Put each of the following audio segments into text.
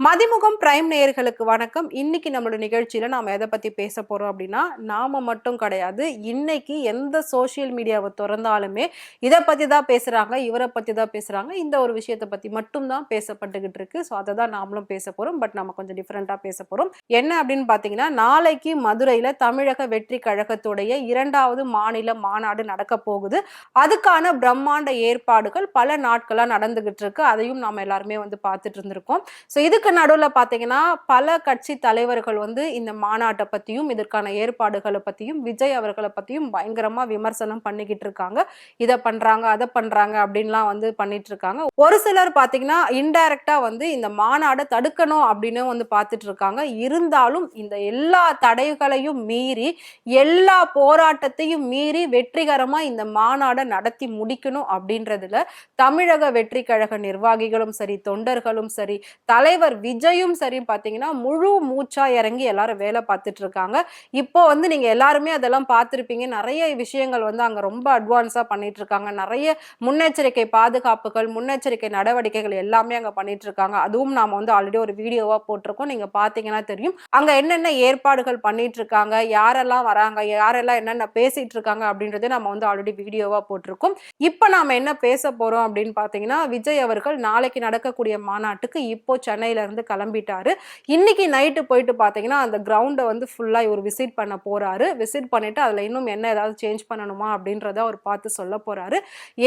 Mathimugam prime நேயர்களுக்கு வணக்கம். இன்னைக்கு நம்மளோட நிகழ்ச்சியில நாம எதை பத்தி பேச போறோம் அப்படின்னா நாம மட்டும் கிடையாது இன்னைக்கு எந்த சோஷியல் மீடியாவை திறந்தாலுமே இதை பத்தி தான் பேசுறாங்க இவரை பத்தி தான் பேசுறாங்க. இந்த ஒரு விஷயத்தை பத்தி மட்டும் தான் பேசப்பட்டுக்கிட்டு இருக்கு. ஸோ அதை தான் நாமளும் பேச போறோம். பட் நம்ம கொஞ்சம் டிஃப்ரெண்டா பேச போறோம். என்ன அப்படின்னு பாத்தீங்கன்னா நாளைக்கு மதுரையில தமிழக வெற்றி கழகத்துடைய இரண்டாவது மாநில மாநாடு நடக்க போகுது. அதுக்கான பிரம்மாண்ட ஏற்பாடுகள் பல நாட்களா நடந்துகிட்டு இருக்கு. அதையும் நாம எல்லாருமே வந்து பார்த்துட்டு இருந்திருக்கோம். ஸோ இதுக்கு நடுவில் பார்த்தீங்கன்னா பல கட்சி தலைவர்கள் வந்து இந்த மாநாட்டை பற்றியும் இதற்கான ஏற்பாடுகளை பற்றியும் விஜய் அவர்களை பற்றியும் பயங்கரமாக விமர்சனம் பண்ணிக்கிட்டு இருக்காங்க. இதை பண்ணுறாங்க அதை பண்ணுறாங்க அப்படின்லாம் வந்து பண்ணிட்டு இருக்காங்க. ஒரு சிலர் பார்த்தீங்கன்னா இன்டைரக்டாக வந்து இந்த மாநாடை தடுக்கணும் அப்படின்னு வந்து பார்த்துட்டு இருக்காங்க. இருந்தாலும் இந்த எல்லா தடைகளையும் மீறி எல்லா போராட்டத்தையும் மீறி வெற்றிகரமாக இந்த மாநாடை நடத்தி முடிக்கணும் அப்படின்றதுல தமிழக வெற்றி கழக நிர்வாகிகளும் சரி தொண்டர்களும் சரி தலைவர் விஜயும் சரி பார்த்தீங்கன்னா முழு மூச்சா இறங்கி எல்லாரும் வேலை பார்த்துட்டு இருக்காங்க. இப்போ வந்து நீங்க எல்லாருமே அதெல்லாம் பார்த்துருப்பீங்க. நிறைய விஷயங்கள் வந்து அங்க ரொம்ப அட்வான்ஸா பண்ணிட்டு இருக்காங்க. நிறைய முன்னெச்சரிக்கை பாதுகாப்புகள் முன்னெச்சரிக்கை நடவடிக்கைகள் எல்லாமே அங்க பண்ணிட்டு இருக்காங்க. அதுவும் நாம வந்து ஆல்ரெடி ஒரு வீடியோவா போட்டிருக்கோம். நீங்க பாத்தீங்கன்னா தெரியும். அங்க என்னென்ன ஏற்பாடுகள் பண்ணிட்டு இருக்காங்க? யாரெல்லாம் வராங்க? யாரெல்லாம் என்னென்ன பேசிட்டு இருக்காங்க? அப்படின்றதே நம்ம வந்து ஆல்ரெடி வீடியோவா போட்டிருக்கோம். இப்போ நாம என்ன பேச போறோம் அப்படின்னு பாத்தீங்கன்னா விஜய் அவர்கள் நாளைக்கு நடக்கக்கூடிய மாநாட்டுக்கு இப்போ சென்னையில இருந்து கிளம்பிட்டாரு. இன்னைக்கு நைட்டு போயிட்டு பார்த்தீங்கன்னா அந்த கிரவுண்டை வந்து ஃபுல்லாக இவர் விசிட் பண்ண போறாரு. விசிட் பண்ணிட்டு அதில் இன்னும் என்ன ஏதாவது சேஞ்ச் பண்ணணுமா அப்படின்றத அவர் பார்த்து சொல்ல போறாரு.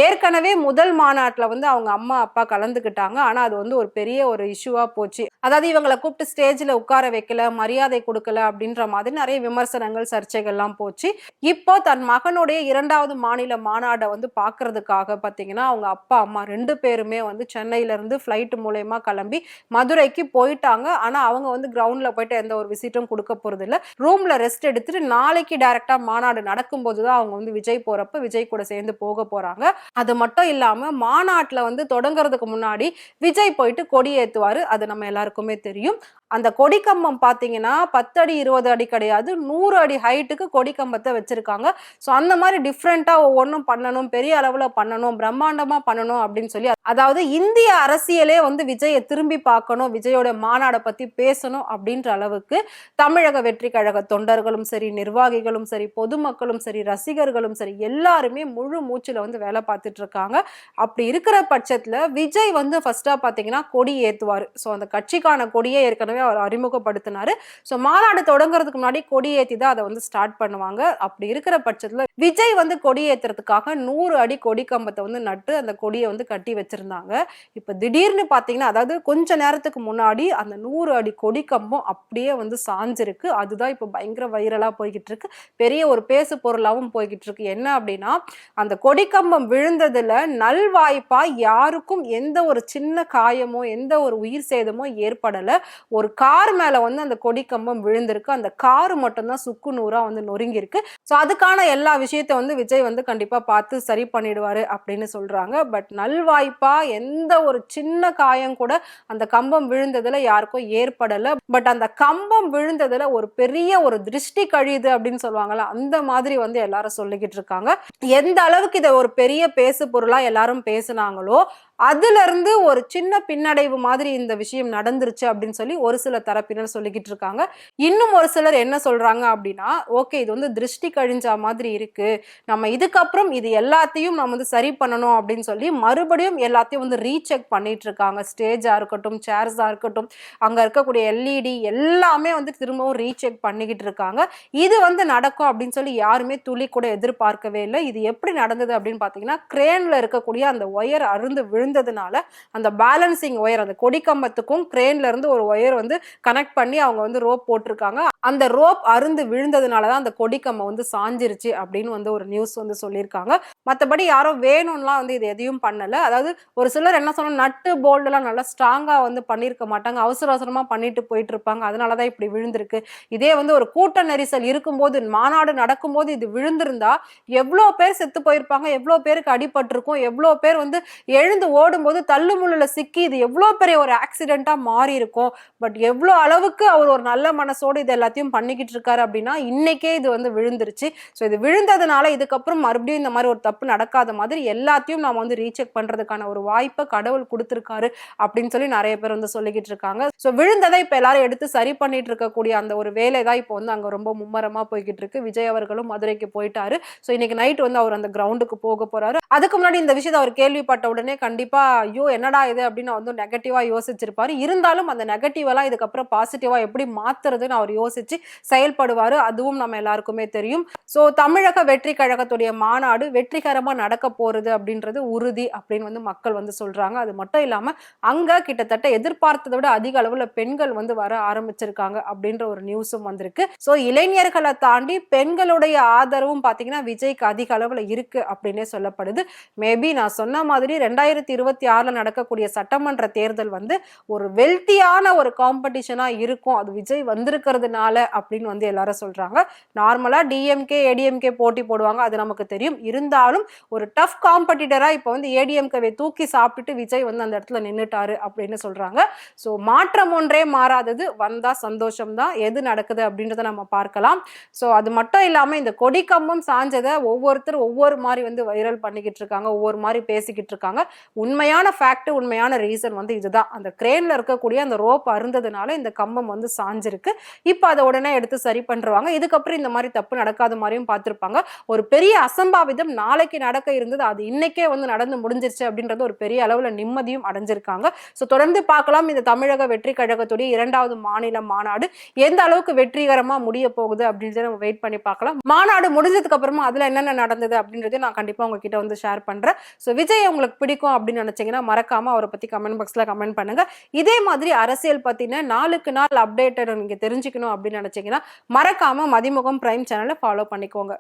ஏற்கனவே முதல் மாநாட்டில் வந்து அவங்க அம்மா அப்பா கலந்துக்கிட்டாங்க. ஆனால் அது வந்து ஒரு பெரிய ஒரு இஷ்யூவாக போச்சு. அதாவது இவங்களை கூப்பிட்டு ஸ்டேஜில் உட்கார வைக்கல மரியாதை கொடுக்கல அப்படின்ற மாதிரி நிறைய விமர்சனங்கள் சர்ச்சைகள்லாம் போச்சு. இப்போ தன் மகனுடைய இரண்டாவது மாநில மாநாடை வந்து பார்க்கறதுக்காக பார்த்தீங்கன்னா அவங்க அப்பா அம்மா ரெண்டு பேருமே வந்து சென்னையிலேருந்து ஃப்ளைட் மூலயமா கிளம்பி மதுரை மும்பைக்கு போயிட்டாங்க. ஆனா அவங்க வந்து கிரவுண்ட்ல போயிட்டு எந்த ஒரு விசிட்டும் கொடுக்க போறது இல்ல ரூம்ல ரெஸ்ட் எடுத்துட்டு நாளைக்கு டைரக்டா மாநாடு நடக்கும்போது தான் அவங்க வந்து விஜய் போறப்ப விஜய் கூட சேர்ந்து போக போறாங்க. அது மட்டும் இல்லாம மாநாட்டுல வந்து தொடங்குறதுக்கு முன்னாடி விஜய் போயிட்டு கொடி ஏத்துவாரு. அது நம்ம எல்லாருக்குமே தெரியும். அந்த கொடிக்கம்பம் பார்த்தீங்கன்னா பத்து அடி இருபது அடி கிடையாது. நூறு அடி ஹைட்டுக்கு கொடிக்கம்பத்தை வச்சுருக்காங்க. ஸோ அந்த மாதிரி டிஃப்ரெண்ட்டாக ஒவ்வொன்றும் பண்ணணும் பெரிய அளவில் பண்ணணும் பிரம்மாண்டமாக பண்ணணும் அப்படின்னு சொல்லி அதாவது இந்திய அரசியலே வந்து விஜயை திரும்பி பார்க்கணும் விஜயோட மாநாடை பற்றி பேசணும் அப்படின்ற அளவுக்கு தமிழக வெற்றி கழக தொண்டர்களும் சரி நிர்வாகிகளும் சரி பொதுமக்களும் சரி ரசிகர்களும் சரி எல்லாருமே முழு மூச்சில் வந்து வேலை பார்த்துட்டு இருக்காங்க. அப்படி இருக்கிற பட்சத்தில் விஜய் வந்து ஃபஸ்ட்டாக பார்த்தீங்கன்னா கொடி ஏற்றுவார் ஸோ அந்த கட்சிக்கான கொடியே ஏற்கனவே அவர் அறிமுகப்படுத்தினாரு. ஸோ மாநாடு தொடங்குறதுக்கு முன்னாடி கொடி தான் அதை வந்து ஸ்டார்ட் பண்ணுவாங்க. அப்படி இருக்கிற பட்சத்தில் விஜய் வந்து கொடியேற்றுறதுக்காக நூறு அடி கொடி கம்பத்தை வந்து நட்டு அந்த கொடியை வந்து கட்டி வச்சிருந்தாங்க. இப்போ திடீர்னு பார்த்தீங்கன்னா அதாவது கொஞ்ச நேரத்துக்கு முன்னாடி அந்த நூறு அடி கொடி கம்பம் அப்படியே வந்து சாஞ்சிருக்கு. அதுதான் இப்போ பயங்கர வைரலாக போய்கிட்டு இருக்கு. பெரிய ஒரு பேசு பொருளாகவும் போய்கிட்டு இருக்கு. என்ன அப்படின்னா அந்த கொடிக்கம்பம் விழுந்ததுல நல்வாய்ப்பா யாருக்கும் எந்த ஒரு சின்ன காயமோ எந்த ஒரு உயிர் சேதமோ ஏற்படலை. ஒரு கார் மேலே வந்து அந்த கொடி கம்பம் விழுந்திருக்கு. அந்த கார் மட்டும்தான் சுக்கு நூறா வந்து நொறுங்கியிருக்கு. ஸோ அதுக்கான எல்லா விஷயத்த வந்து விஜய் வந்து கண்டிப்பாக பார்த்து சரி பண்ணிடுவாரு அப்படின்னு சொல்றாங்க. பட் நல்வாய்ப்பா எந்த ஒரு சின்ன காயம் கூட அந்த கம்பம் விழுந்ததுல யாருக்கும் ஏற்படலை. பட் அந்த கம்பம் விழுந்ததுல ஒரு பெரிய ஒரு திருஷ்டி கழியுது அப்படின்னு சொல்லுவாங்கல்ல அந்த மாதிரி வந்து எல்லாரும் சொல்லிக்கிட்டு இருக்காங்க. எந்த அளவுக்கு இதை ஒரு பெரிய பேசு பொருளா எல்லாரும் பேசுனாங்களோ அதுலேருந்து ஒரு சின்ன பின்னடைவு மாதிரி இந்த விஷயம் நடந்துருச்சு அப்படின்னு சொல்லி ஒரு சில தரப்பினர் சொல்லிக்கிட்டு இருக்காங்க. இன்னும் ஒரு சிலர் என்ன சொல்கிறாங்க அப்படின்னா ஓகே இது வந்து திருஷ்டி கழிஞ்சா மாதிரி இருக்குது நம்ம இதுக்கப்புறம் இது எல்லாத்தையும் நம்ம வந்து சரி பண்ணணும் அப்படின்னு சொல்லி மறுபடியும் எல்லாத்தையும் வந்து ரீசெக் பண்ணிட்டு இருக்காங்க. ஸ்டேஜாக இருக்கட்டும் சேர்ஸாக இருக்கட்டும் அங்கே இருக்கக்கூடிய எல்இடி எல்லாமே வந்து திரும்பவும் ரீசெக் பண்ணிக்கிட்டு இருக்காங்க. இது வந்து நடக்கும் அப்படின்னு சொல்லி யாருமே துளி கூட எதிர்பார்க்கவே இல்லை. இது எப்படி நடந்தது அப்படின்னு பார்த்தீங்கன்னா கிரேனில் இருக்கக்கூடிய அந்த ஒயர் அருந்து விழுந்ததுனால அந்த பேலன்சிங் ஒயர் அந்த கொடிக்கம்பத்துக்கும் கிரேன்ல இருந்து ஒரு ஒயர் வந்து கனெக்ட் பண்ணி அவங்க வந்து ரோப் போட்டிருக்காங்க. அந்த ரோப் அருந்து விழுந்ததுனால தான் அந்த கொடிக்கம்பம் வந்து சாஞ்சிருச்சு அப்படின்னு வந்து ஒரு நியூஸ் வந்து சொல்லியிருக்காங்க. மற்றபடி யாரும் வேணும்லாம் வந்து இது எதையும் பண்ணலை. அதாவது ஒரு சிலர் என்ன சொன்னால் நட்டு போல்டுலாம் நல்லா ஸ்ட்ராங்காக வந்து பண்ணியிருக்க மாட்டாங்க. அவசர அவசரமாக பண்ணிட்டு போயிட்டு இருப்பாங்க அதனால தான் இப்படி விழுந்திருக்கு. இதே வந்து ஒரு கூட்ட நெரிசல் இருக்கும்போது மாநாடு நடக்கும்போது இது விழுந்திருந்தா எவ்வளோ பேர் செத்து போயிருப்பாங்க எவ்வளோ பேருக்கு அடிபட்டிருக்கும் எவ்வளோ பேர் வந்து எழுந்து ஓடும்போது தள்ளுமுள்ளில் சிக்கி இது எவ்வளோ பெரிய ஒரு ஆக்சிடெண்ட்டாக மாறி இருக்கும் பட் எவ்வளோ அளவுக்கு அவர் ஒரு நல்ல மனசோடு இது எல்லாத்தையும் பண்ணிக்கிட்டு இருக்காரு அப்படின்னா இன்னைக்கே இது வந்து விழுந்துருச்சு. ஸோ இது விழுந்ததுனால இதுக்கப்புறம் மறுபடியும் இந்த மாதிரி ஒரு தப்பு தப்பு நடக்காத மாதிரி எல்லாத்தையும் நாம் வந்து ரீசெக் பண்றதுக்கான ஒரு வாய்ப்பை கடவுள் கொடுத்துருக்காரு அப்படின்னு சொல்லி நிறைய பேர் வந்து சொல்லிக்கிட்டு இருக்காங்க. ஸோ விழுந்ததை இப்போ எல்லாரும் எடுத்து சரி பண்ணிட்டு இருக்கக்கூடிய அந்த ஒரு வேலை தான் இப்போ வந்து அங்கே ரொம்ப மும்மரமாக போய்கிட்டு இருக்கு. விஜய் அவர்களும் மதுரைக்கு போயிட்டாரு. ஸோ இன்னைக்கு நைட் வந்து அவர் அந்த கிரவுண்டுக்கு போக போறாரு. அதுக்கு முன்னாடி இந்த விஷயத்தை அவர் கேள்விப்பட்ட உடனே கண்டிப்பா ஐயோ என்னடா இது? அப்படின்னு வந்து நெகட்டிவா யோசிச்சிருப்பாரு. இருந்தாலும் அந்த நெகட்டிவெல்லாம் இதுக்கப்புறம் பாசிட்டிவா எப்படி மாத்துறதுன்னு அவர் யோசிச்சு செயல்படுவாரு. அதுவும் நம்ம எல்லாருக்குமே தெரியும். ஸோ தமிழக வெற்றி கழகத்துடைய மாநாடு வெற்றிகரமா நடக்க போறது அப்படின்றது உறுதி அப்படின்னு வந்து மக்கள் வந்து சொல்றாங்க. அது மட்டும் இல்லாம அங்க கிட்டத்தட்ட எதிர்பார்த்ததை விட அதிக அளவுல பெண்கள் வந்து வர ஆரம்பிச்சிருக்காங்க அப்படின்ற ஒரு நியூஸும் வந்திருக்கு. ஸோ இளைஞர்களை தாண்டி பெண்களுடைய ஆதரவும் பாத்தீங்கன்னா விஜய்க்கு அதிக அளவுல இருக்கு அப்படின்னே சொல்லப்படுது. மேபி நான் சொன்ன மாதிரி ரெண்டாயிரத்தி இருபத்தி ஆறுல நடக்கக்கூடிய சட்டமன்ற தேர்தல் வந்து ஒரு வெல்த்தியான ஒரு காம்படிஷனா இருக்கும். அது விஜய் வந்திருக்கிறதுனால அப்படின்னு வந்து எல்லாரும் சொல்றாங்க. நார்மலா டிஎம்கே ஏடிஎம்கே போட்டி போடுவாங்க. அது நமக்கு தெரியும். இருந்தாலும் ஒரு டஃப் காம்படிட்டராக இப்போ வந்து ஏடிஎம்கவை தூக்கி சாப்பிட்டுட்டு விஜய் வந்து அந்த இடத்துல நின்னுட்டாரு அப்படின்னு சொல்றாங்க. ஸோ மாற்றம் ஒன்றே மாறாதது வந்தால் சந்தோஷம் தான் எது நடக்குது அப்படின்றத நம்ம பார்க்கலாம். ஸோ அது மட்டும் இல்லாமல் இந்த கொடி கம்பம் சாஞ்சதை ஒவ்வொருத்தர் ஒவ்வொரு மாதிரி வந்து வைரல் பண்ணிக்கிட்டு இருக்காங்க. ஒவ்வொரு மாதிரி பேசிக்கிட்டு இருக்காங்க. உண்மையான ஃபேக்ட் உண்மையான ரீசன் வந்து இதுதான். அந்த கிரேனில் இருக்கக்கூடிய அந்த ரோப் அருந்ததுனால இந்த கம்பம் வந்து சாஞ்சிருக்கு. இப்போ அதை உடனே எடுத்து சரி பண்ணுறாங்க இதுக்கப்புறம் இந்த மாதிரி தப்பு நடக்காத மாதிரியும் பார்த்துருப்பாங்க. ஒரு பெரிய அசம்பாவிதம் நாளைக்கு நடக்க இருந்தது அது இன்னைக்கே வந்து நடந்து முடிஞ்சிருச்சு அப்படின்றது ஒரு பெரிய அளவில் நிம்மதியும் அடைஞ்சிருக்காங்க. ஸோ தொடர்ந்து பார்க்கலாம். இந்த தமிழக வெற்றி கழகத்துடைய இரண்டாவது மாநில மாநாடு எந்த அளவுக்கு வெற்றிகரமாக முடிய போகுது அப்படின்றத நம்ம வெயிட் பண்ணி பார்க்கலாம். மாநாடு முடிஞ்சதுக்கு அப்புறமா அதில் என்னென்ன நடந்தது அப்படின்றதையும் நான் கண்டிப்பாக உங்ககிட்ட வந்து ஷேர் பண்ணுறேன் ஸோ விஜய் உங்களுக்கு பிடிக்கும் அப்படின்னு நினச்சிங்கன்னா மறக்காமல் அவரை பற்றி கமெண்ட் பாக்ஸில் கமெண்ட் பண்ணுங்கள் இதே மாதிரி அரசியல் பற்றின நாளுக்கு நாள் அப்டேட்டட் நீங்கள் தெரிஞ்சுக்கணும் அப்படின்னு நினச்சிங்கன்னா மறக்காமல் மதிமுகம் பிரைம் சேனலை ஃபாலோ பண்ணிக்கோங்க.